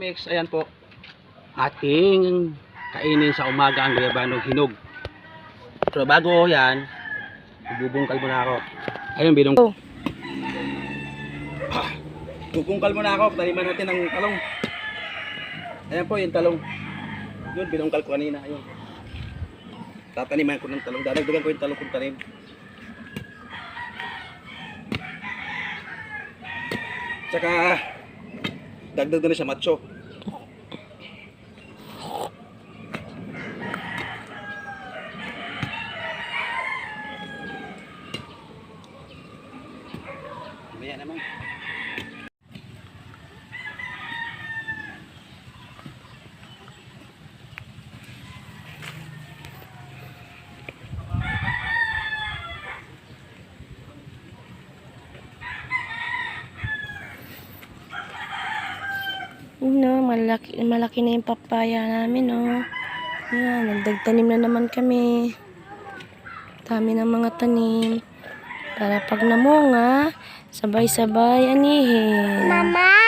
Mix, ayan po. Ating kainin sa umaga ang guyabanong hinog. Pero bago yan, bubungkal muna ako. Ayun, binung... Oh. Bubungkal muna ako, taniman natin ng talong. Ayan po yung talong. Yun, binungkal ko kanina. Ayun. Tataniman ko ng talong. Dadagdagan ko yung talong kong tanim. Tsaka, dagdag na siya macho. Mamaya naman. No, malaki, malaki na yung papaya namin, no. Yan, nagdagtanim na naman kami. Dami ng mga tanim. Para pag namunga, sabay-sabay anihin. Mama?